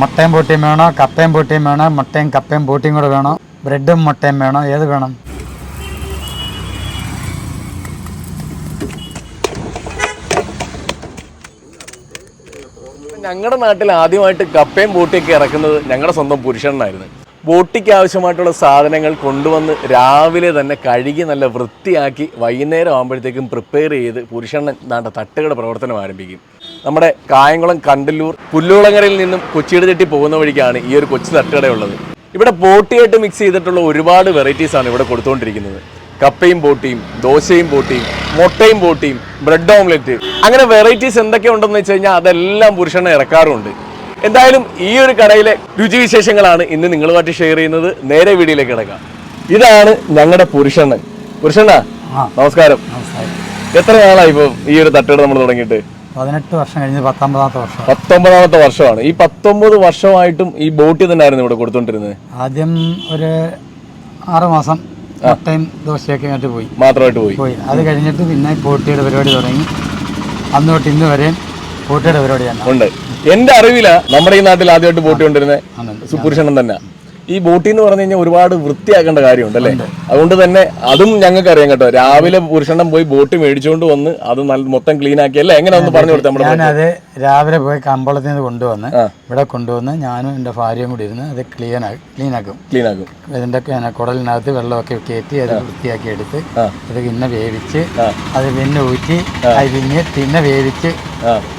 മുട്ടയും പൂട്ടിയും വേണോ? കപ്പയും പൂട്ടിയും വേണോ? മുട്ടയും കപ്പയും പൂട്ടിയും കൂടെ വേണോ? ബ്രെഡും മുട്ടയും വേണോ? ഏത് വേണം? ഞങ്ങളുടെ നാട്ടിൽ ആദ്യമായിട്ട് കപ്പയും ബോട്ടിയൊക്കെ ഇറക്കുന്നത് ഞങ്ങളുടെ സ്വന്തം പുരുഷനായിരുന്നു ബോട്ടിക്ക് ആവശ്യമായിട്ടുള്ള സാധനങ്ങൾ കൊണ്ടുവന്ന് രാവിലെ തന്നെ കഴുകി നല്ല വൃത്തിയാക്കി വൈകുന്നേരം ആകുമ്പോഴത്തേക്കും പ്രിപ്പയർ ചെയ്ത് പുരുഷണ്ണൻ നാണ്ട തട്ടുകട പ്രവർത്തനം ആരംഭിക്കും. നമ്മുടെ കായംകുളം കണ്ടല്ലൂർ പുല്ലുളങ്ങരയിൽ നിന്നും കൊച്ചിയുടെ തെറ്റി പോകുന്ന വഴിക്കാണ് ഈ ഒരു കൊച്ചു തട്ടുകടയുള്ളത് ഇവിടെ ബോട്ടിയായിട്ട് മിക്സ് ചെയ്തിട്ടുള്ള ഒരുപാട് വെറൈറ്റീസ് ആണ് ഇവിടെ കൊടുത്തുകൊണ്ടിരിക്കുന്നത് കപ്പയും ബോട്ടിയും ദോശയും ബോട്ടിയും മുട്ടയും ബോട്ടിയും ബ്രെഡ് ഓംലെറ്റ് അങ്ങനെ വെറൈറ്റീസ് എന്തൊക്കെ ഉണ്ടെന്ന് വെച്ച് കഴിഞ്ഞാൽ അതെല്ലാം പുരുഷനെ ഇറക്കാറുണ്ട്. എന്തായാലും ഈ ഒരു കടയിലെ രുചിവിശേഷങ്ങളാണ് ഇന്ന് നിങ്ങളുമായിട്ട് ഷെയർ ചെയ്യുന്നത്. നേരെ വീഡിയോയിലേക്ക് കിടക്കാം. ഇതാണ് ഞങ്ങളുടെ പുരുഷണ്ണൻ. പുരുഷണ്ണ നമസ്കാരം. നമസ്കാരം. എത്ര നാളായി ഇപ്പം ഈ ഒരു തട്ടുകട നമ്മൾ തുടങ്ങിയിട്ട്? പതിനെട്ട് വർഷം കഴിഞ്ഞ് പത്തൊമ്പതാമത്തെ വർഷം. പത്തൊമ്പതാമത്തെ വർഷമാണ്. ഈ പത്തൊമ്പത് വർഷമായിട്ടും ഈ ബോട്ടിൽ തന്നെയായിരുന്നു ഇവിടെ കൊടുത്തോണ്ടിരുന്നത് ആദ്യം ഒരു ആറ് മാസം മുട്ടയും ദോശയൊക്കെ ആയിട്ട് പോയി. മാത്രമായിട്ട് പോയി. പോയി. അത് കഴിഞ്ഞിട്ട് പിന്നെ പോട്ടിയുടെ പരിപാടി തുടങ്ങി. അന്ന് തൊട്ട് ഇന്ന് വരെയും പോട്ടിയുടെ പരിപാടി തന്നെ. ഉണ്ട്. എന്റെ അറിവില നമ്മുടെ ഈ നാട്ടിൽ ആദ്യമായിട്ട് പോട്ടി കൊണ്ടിരുന്നത് ആണുണ്ട്. തന്നെ ഈ ബോട്ടി എന്ന് പറഞ്ഞു കഴിഞ്ഞാൽ ഒരുപാട് വൃത്തിയാക്കേണ്ട കാര്യമുണ്ട് അല്ലേ? അതുകൊണ്ട് തന്നെ അതും ഞങ്ങൾക്ക് അറിയാം കേട്ടോ. രാവിലെ പുരുഷണ്ണം പോയി ബോട്ട് മേടിച്ചുകൊണ്ട് വന്ന് അത് നല്ല മൊത്തം ക്ലീൻ ആക്കി. അല്ലേ? എങ്ങനെ ഒന്ന് പറഞ്ഞു കൊടുത്തു നമ്മുടെ ഞാനത് രാവിലെ പോയി കമ്പളത്തിൽ നിന്ന് കൊണ്ടുവന്ന് ഇവിടെ കൊണ്ടുവന്ന് ഞാനും എന്റെ ഭാര്യയും കൂടി ഇരുന്ന് അത് ക്ലീൻ ക്ലീൻ ആക്കും. ക്ലീൻ ആക്കും. ഇതിന്റെ കുടലിനകത്ത് വെള്ളമൊക്കെ കയറ്റി അത് വൃത്തിയാക്കി എടുത്ത് അത് പിന്നെ വേവിച്ച് അത് പിന്നെ ഊറ്റി അത് പിന്നെ പിന്നെ വേവിച്ച്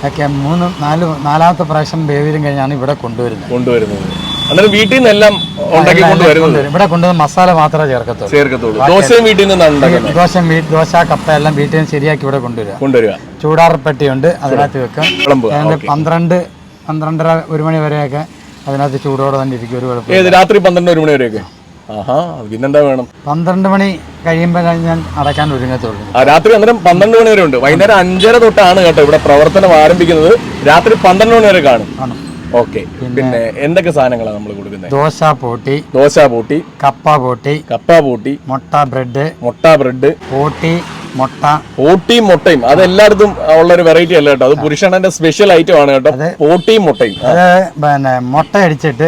ഒക്കെ മൂന്ന് നാല് നാലാമത്തെ പ്രാവശ്യം വേവിലും കഴിഞ്ഞാണ് ഇവിടെ കൊണ്ടുവരുന്നത്. കൊണ്ടുവരുന്നത്. അന്നേരം വീട്ടിൽ നിന്നെല്ലാം ഉണ്ടാക്കി കൊണ്ടുവരുന്നത്. ഇവിടെ കൊണ്ടുവന്ന മസാല മാത്രമേ ചേർക്കത്തുള്ളൂ. ചേർക്കത്തുള്ളൂ. ദോശയും വീട്ടിൽ നിന്നാണ് ദോശ ദോശ കപ്പ എല്ലാം വീട്ടിൽ നിന്ന് ശരിയാക്കി ഇവിടെ കൊണ്ടുവരിക. കൊണ്ടുവരിക. ചൂടാറപ്പെട്ടിയുണ്ട് അതിനകത്ത് വെക്കാം. പന്ത്രണ്ട് പന്ത്രണ്ടര ഒരു മണി വരെയൊക്കെ അതിനകത്ത് ചൂടോടെ തന്നെ ഇരിക്കും ഒരു കുഴപ്പം രാത്രി പന്ത്രണ്ട് ഒരു മണി വരെയൊക്കെ? പിന്നെന്താ വേണം? പന്ത്രണ്ട് മണി കഴിയുമ്പോൾ ഞാൻ അടക്കാൻ ഒരുങ്ങത്തുള്ളൂ. രാത്രി അന്നേരം പന്ത്രണ്ട് മണി വരെ ഉണ്ട്. വൈകുന്നേരം അഞ്ചര തൊട്ടാണ് കേട്ടോ ഇവിടെ പ്രവർത്തനം ആരംഭിക്കുന്നത്. രാത്രി പന്ത്രണ്ട് മണി വരെ കാണും. ഓക്കെ. പിന്നെ എന്തൊക്കെ സാധനങ്ങളാണ് നമ്മൾ കൊടുക്കുന്നത് ദോശ പോട്ടി ദോശ പൂട്ടി കപ്പ പോട്ടി കപ്പ പൂട്ടി മുട്ട ബ്രെഡ് മുട്ട ബ്രെഡ് പോട്ടി മുട്ട. പോട്ടിയും മുട്ടയും. അത് എല്ലായിടത്തും ഉള്ള ഒരു വെറൈറ്റി അല്ല കേട്ടോ. അത് പുരുഷണന്റെ സ്പെഷ്യൽ ഐറ്റം ആണ് കേട്ടോ. പോട്ടിയും മുട്ടയും. അത് പിന്നെ മുട്ട അടിച്ചിട്ട്.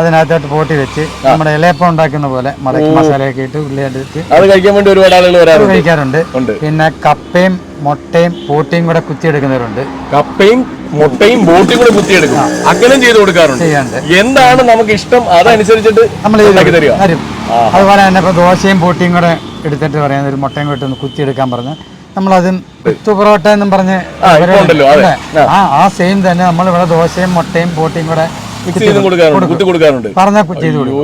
അതിനകത്തോട്ട് പോട്ടി വെച്ച് നമ്മുടെ ഇലയപ്പം ഉണ്ടാക്കുന്ന പോലെ മടക്കി മസാലയൊക്കെ ഇട്ട് ഉള്ളി അടിച്ച് അത് കഴിക്കാൻ വേണ്ടി ഒരുപാട് ആളുകൾ വരാറുണ്ട്. കഴിക്കാറുണ്ട്. പിന്നെ കപ്പയും മുട്ടയും പോട്ടിയും കൂടെ കുത്തിയെടുക്കുന്നവരുണ്ട്. കപ്പയും മുട്ടയും ബോട്ടിയും കൂടെ കുത്തിയെടുക്കും. അങ്ങനെ ചെയ്ത് കൊടുക്കാറുണ്ട്. എന്താണ് നമുക്ക് ഇഷ്ടം? അതനുസരിച്ചിട്ട് നമ്മൾ തരിക. അതുപോലെ തന്നെ ഇപ്പോൾ ദോശയും ബോട്ടിയും കൂടെ എടുത്തിട്ട് പറയാൻ ഒരു മുട്ടയും കൂടെ ഒന്ന് കുത്തിയെടുക്കാൻ പറഞ്ഞ് നമ്മളതും കുത്തു പൊറോട്ട എന്നും പറഞ്ഞ് ആ, ഇപ്പൊ ആ. സെയിം തന്നെ നമ്മൾ ഇവിടെ ദോശയും മുട്ടയും ബോട്ടിയും കൂടെ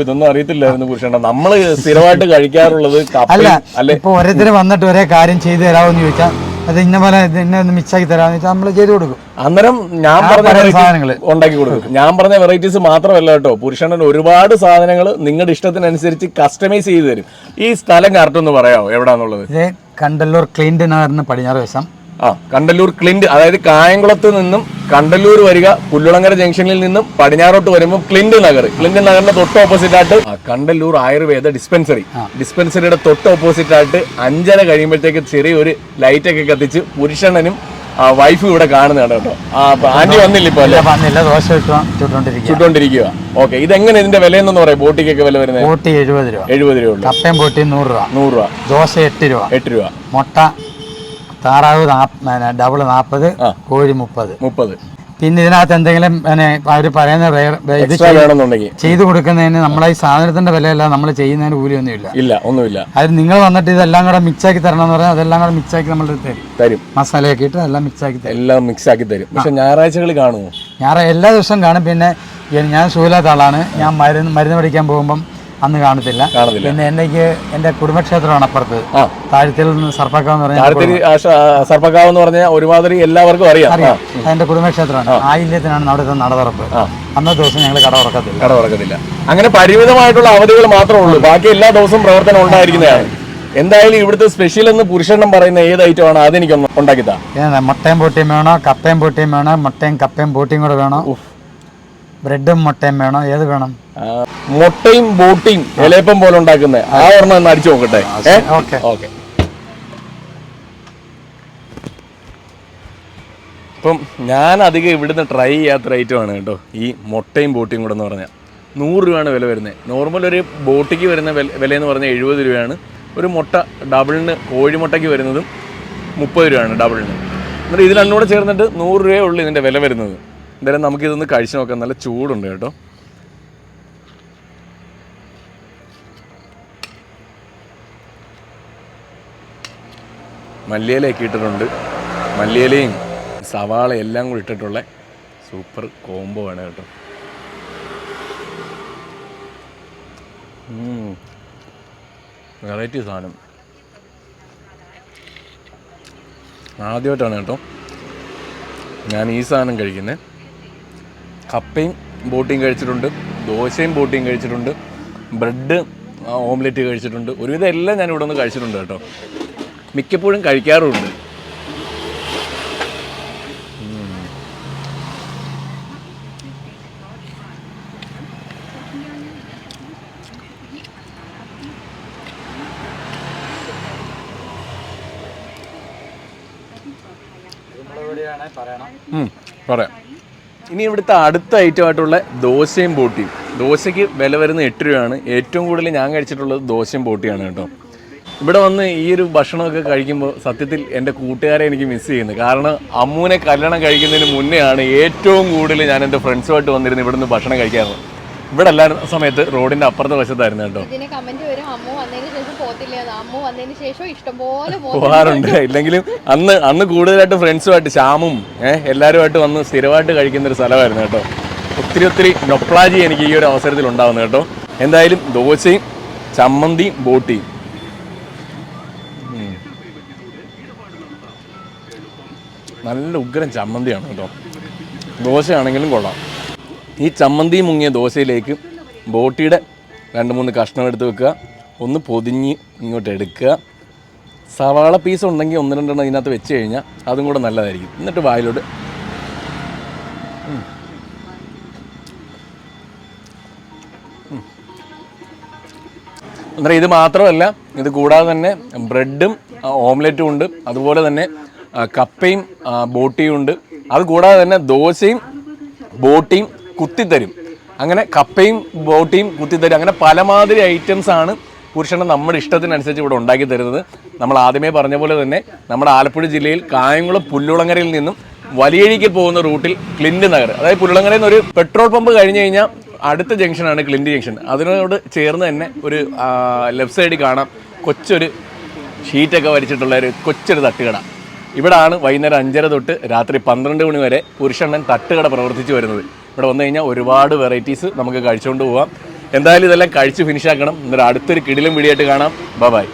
ഇതൊന്നും അറിയത്തില്ലായിരുന്നു പുരുഷണ്ട നമ്മൾ സ്ഥിരമായിട്ട് കഴിക്കാറുള്ളത് അല്ല ഇപ്പൊ ഓരോരുത്തർ വന്നിട്ട് ഒരേ കാര്യം ചെയ്തു തരാമെന്ന് ചോദിച്ചാൽ അത് ഇന്ന പോലെ ഇന്ന ഒന്ന് തരാന്ന് വെച്ചാൽ നമ്മൾ ചെയ്തു കൊടുക്കും. അന്നേരം ഞാൻ പറഞ്ഞ സാധനങ്ങൾ ഉണ്ടാക്കി കൊടുക്കും. ഞാൻ പറഞ്ഞ വെറൈറ്റീസ് മാത്രമല്ല കേട്ടോ. പുരുഷണ്ണൻ ഒരുപാട് സാധനങ്ങൾ നിങ്ങളുടെ ഇഷ്ടത്തിനനുസരിച്ച് കസ്റ്റമൈസ് ചെയ്ത് തരും. ഈ സ്ഥലം കറക്റ്റ് ഒന്ന് പറയാമോ? എവിടാന്നുള്ളത്? ഇത് കണ്ടല്ലൂർ ക്ലീൻഡ് നഗറിന് പടിഞ്ഞാറ് വശം. ആ കണ്ടല്ലൂർ ക്ലിൻഡ് അതായത് കായംകുളത്ത് നിന്നും കണ്ടല്ലൂർ വരിക പുല്ലുളങ്ങര ജംഗ്ഷനിൽ നിന്നും പടിഞ്ഞാറോട്ട് വരുമ്പോൾ ക്ലിൻഡ് നഗർ. ക്ലിൻഡ് നഗറിന്റെ തൊട്ട് ഓപ്പോസിറ്റ് ആയിട്ട് കണ്ടല്ലൂർ ആയുർവേദ ഡിസ്പെൻസറി ഡിസ്പെൻസറിയുടെ തൊട്ട് ഓപ്പോസിറ്റ് ആയിട്ട് അഞ്ചര കഴിയുമ്പോഴത്തേക്ക് ചെറിയൊരു ലൈറ്റ് ഒക്കെ കത്തിച്ച് ആ വൈഫ് ഇവിടെ കാണുന്നതാണ് കേട്ടോ. ആ ആന്റി വന്നില്ല ഇപ്പൊ വന്നില്ല. ദോശ ചുട്ടോണ്ടിരിക്കുക ഓക്കെ ഇതെങ്ങനെ ഇതിന്റെ വില എന്ന് പറയാം. ബോട്ടിക്കൊക്കെ വില വരുന്നത്? ബോട്ടി എഴുപത് രൂപ. എഴുപത് രൂപ കപ്പയും ബോട്ടി നൂറ് രൂപ. നൂറ് രൂപ. ദോശ എട്ട് രൂപ. എട്ട് രൂപ. മുട്ട താറാവ് ഡബിൾ നാൽപ്പത്. കോഴി മുപ്പത്. മുപ്പത്. പിന്നെ ഇതിനകത്ത് എന്തെങ്കിലും അവർ പറയുന്ന ചെയ്തു കൊടുക്കുന്നതിന് നമ്മളെ ഈ സാധനത്തിന്റെ വിലയല്ല നമ്മൾ ചെയ്യുന്നതിന് കൂലിയൊന്നുമില്ല. ഇല്ല ഒന്നുമില്ല. അത് നിങ്ങൾ വന്നിട്ട് ഇതെല്ലാം കൂടെ മിക്സാക്കി തരണം എന്ന് പറഞ്ഞാൽ അതെല്ലാം കൂടെ മിക്സാക്കി നമ്മൾ തരും. തരും. മസാലയൊക്കെ ഇട്ട് എല്ലാം മിക്സാക്കി തരും. എല്ലാം മിക്സ് ആക്കി തരും. പക്ഷെ ഞായറാഴ്ചകൾ കാണുമോ? ഞായറാഴ്ച എല്ലാ ദിവസവും കാണും. പിന്നെ ഞാൻ സൂലാത്ത ആളാണ്. ഞാൻ മരുന്ന് മരുന്ന് പഠിക്കാൻ പോകുമ്പം അന്ന് കാണത്തില്ല. പിന്നെ എനിക്ക് എന്റെ കുടുംബക്ഷേത്രമാണ് അപ്പുറത്ത്. താഴത്തിൽ നിന്ന് എന്ന് പറഞ്ഞാൽ സർപ്പക്കാവ് എന്ന് പറഞ്ഞാൽ ഒരുമാതിരി എല്ലാവർക്കും അറിയാം. അറിയാം. എന്റെ കുടുംബക്ഷേത്രമാണ്. ആയില്യത്തിനാണ് അവിടുത്തെ നടതറപ്പ്. അന്നത്തെ ദിവസം ഞങ്ങൾ കട ഉറക്കത്തില്ല കട ഉറക്കത്തില്ല അങ്ങനെ പരിമിതമായിട്ടുള്ള അവധികൾ മാത്രമേ ഉള്ളൂ. ബാക്കി എല്ലാ ദിവസവും പ്രവർത്തനം ഉണ്ടായിരിക്കുന്നതാണ്. എന്തായാലും ഇവിടുത്തെ സ്പെഷ്യൽ എന്ന് പുരുഷണ്ണം പറയുന്ന ഏത് ഐറ്റം ആണ് അതെനിക്കൊന്ന് ഉണ്ടാക്കിത്താ മുട്ടയും പൊട്ടിയും വേണോ കപ്പയും പൊട്ടിയും വേണോ മുട്ടയും കപ്പയും പൊട്ടിയും കൂടെ വേണോ? ബ്രെഡും മുട്ടയും വേണോ? ഏത് വേണം? മുട്ടയും ബോട്ടിയും ഇലയപ്പം പോലെ ഉണ്ടാക്കുന്നത് ആ ഒരെണ്ണം ഒന്ന് അടിച്ചു നോക്കട്ടെ. ഓക്കെ. ഓക്കെ. അപ്പം ഞാൻ അധികം ഇവിടുന്ന് ട്രൈ ചെയ്യാത്ത ഐറ്റമാണ് കേട്ടോ. ഈ മുട്ടയും ബോട്ടിയും കൂടെ എന്ന് പറഞ്ഞാൽ നൂറ് രൂപയാണ് വില വരുന്നത് നോർമൽ ഒരു ബോട്ടിക്ക് വരുന്ന വില എന്ന് പറഞ്ഞാൽ എഴുപത് രൂപയാണ്. ഒരു മുട്ട ഡബിളിന് കോഴിമുട്ടയ്ക്ക് വരുന്നതും മുപ്പത് രൂപയാണ് ഡബിളിന് എന്നിട്ട് ഇത് രണ്ടും കൂടെ ചേർന്നിട്ട് നൂറ് രൂപയേ ഉള്ളൂ ഇതിന്റെ വില വരുന്നത്. എന്തായാലും നമുക്കിതൊന്ന് കഴിച്ചു നോക്കാം. നല്ല ചൂടുണ്ട് കേട്ടോ. മല്ലിയിലയൊക്കെ ഇട്ടിട്ടുണ്ട്. മല്ലിയിലയും സവാള എല്ലാം കൂടി ഇട്ടിട്ടുള്ള സൂപ്പർ കോംബോ ആണ് കേട്ടോ. വെറൈറ്റി സാധനം. ആദ്യമായിട്ടാണ് കേട്ടോ ഞാൻ ഈ സാധനം കഴിക്കുന്നത്. കപ്പയും ബോട്ടിയും കഴിച്ചിട്ടുണ്ട് ദോശയും ബോട്ടിയും കഴിച്ചിട്ടുണ്ട് ബ്രെഡ് ഓംലെറ്റ് കഴിച്ചിട്ടുണ്ട്. ഒരുവിധം എല്ലാം ഞാൻ ഇവിടെ നിന്ന് കഴിച്ചിട്ടുണ്ട് കേട്ടോ. മിക്കപ്പോഴും കഴിക്കാറുമുണ്ട്. പറയാം. ഇനി ഇവിടുത്തെ അടുത്ത ഐറ്റമായിട്ടുള്ള ദോശയും ബോട്ടിയും. ദോശയ്ക്ക് വില വരുന്ന എട്ട് രൂപയാണ്. ഏറ്റവും കൂടുതൽ ഞാൻ കഴിച്ചിട്ടുള്ളത് ദോശയും ബോട്ടിയാണ് കേട്ടോ. ഇവിടെ വന്ന് ഈ ഒരു ഭക്ഷണമൊക്കെ കഴിക്കുമ്പോൾ സത്യത്തിൽ എന്റെ കൂട്ടുകാരെ എനിക്ക് മിസ് ചെയ്യുന്നു. കാരണം അമ്മൂനെ കല്യാണം കഴിക്കുന്നതിന് മുന്നെയാണ് ഏറ്റവും കൂടുതൽ ഞാൻ എന്റെ ഫ്രണ്ട്സുമായിട്ട് വന്നിരുന്ന് ഇവിടുന്ന് ഭക്ഷണം കഴിക്കാറുള്ളത്. ഇവിടെ അല്ലായിരുന്ന സമയത്ത് റോഡിന്റെ അപ്പുറത്തെ വശത്തായിരുന്നു കേട്ടോ. ഇതിന് കമന്റ് വരും അമ്മു വന്നതിന് ശേഷം പോത്തില്ല അമ്മു വന്നതിന് ശേഷം ഇഷ്ടംപോലെ പോത്ത് പോകാറുണ്ട്. ഇല്ലെങ്കിലും അന്ന് അന്ന് കൂടുതലായിട്ട് ഫ്രണ്ട്സുമായിട്ട് ശ്യാമും ഏഹ് എല്ലാവരുമായിട്ട് വന്ന് സ്ഥിരമായിട്ട് കഴിക്കുന്ന ഒരു സ്ഥലമായിരുന്നു കേട്ടോ. ഒത്തിരി ഒത്തിരി നൊപ്ലാജി എനിക്ക് ഈ ഒരു അവസരത്തിൽ ഉണ്ടാവുന്നത് കേട്ടോ. എന്തായാലും ദോശയും ചമ്മന്തിയും ബോട്ടിയും നല്ല ഉഗ്രൻ ചമ്മന്തിയാണ് കേട്ടോ. ദോശയാണെങ്കിലും കൊള്ളാം. ഈ ചമ്മന്തി മുങ്ങിയ ദോശയിലേക്ക് ബോട്ടിയുടെ രണ്ട് മൂന്ന് കഷ്ണം എടുത്ത് വെക്കുക. ഒന്ന് പൊതിഞ്ഞ് ഇങ്ങോട്ട് എടുക്കുക. സവാള പീസ് ഉണ്ടെങ്കിൽ ഒന്ന് രണ്ടെണ്ണം ഇതിനകത്ത് വെച്ച് കഴിഞ്ഞാൽ അതും കൂടെ നല്ലതായിരിക്കും. എന്നിട്ട് വായിലോട്ട്. അന്നേരം ഇത് മാത്രമല്ല ഇത് കൂടാതെ തന്നെ ബ്രെഡും ഓംലെറ്റും ഉണ്ട്. അതുപോലെ തന്നെ കപ്പയും ബോട്ടിയും ഉണ്ട്. അത് കൂടാതെ തന്നെ ദോശയും ബോട്ടിയും കുത്തിത്തരും. അങ്ങനെ കപ്പയും ബോട്ടിയും കുത്തിത്തരും. അങ്ങനെ പലമാതിരി ഐറ്റംസ് ആണ് പുരുഷന് നമ്മുടെ ഇഷ്ടത്തിനനുസരിച്ച് ഇവിടെ ഉണ്ടാക്കി തരുന്നത്. നമ്മൾ ആദ്യമേ പറഞ്ഞ പോലെ തന്നെ നമ്മുടെ ആലപ്പുഴ ജില്ലയിൽ കായംകുളം പുല്ലുളങ്ങരയിൽ നിന്നും വലിയഴിക്ക് പോകുന്ന റൂട്ടിൽ ക്ലിൻഡ് നഗർ. അതായത് പുല്ലുളങ്ങരയിൽ നിന്ന് ഒരു പെട്രോൾ പമ്പ് കഴിഞ്ഞ് കഴിഞ്ഞാൽ അടുത്ത ജംഗ്ഷനാണ് ക്ലിൻഡ് ജംഗ്ഷൻ. അതിനോട് ചേർന്ന് തന്നെ ഒരു ലെഫ്റ്റ് സൈഡിൽ കാണാം കൊച്ചൊരു ഷീറ്റൊക്കെ വരച്ചിട്ടുള്ള ഒരു കൊച്ചൊരു തട്ടുകട. ഇവിടാണ് വൈകുന്നേരം അഞ്ചര തൊട്ട് രാത്രി പന്ത്രണ്ട് മണി വരെ പുരുഷണ്ണൻ തട്ടുകട പ്രവർത്തിച്ചു വരുന്നത്. ഇവിടെ വന്നു കഴിഞ്ഞാൽ ഒരുപാട് വെറൈറ്റീസ് നമുക്ക് കഴിച്ചുകൊണ്ട് പോവാം. എന്തായാലും ഇതെല്ലാം കഴിച്ച് ഫിനിഷ് ആക്കണം. എന്നിട്ട് അടുത്തൊരു കിടിലും വീഡിയോ ആയിട്ട് കാണാം ബൈ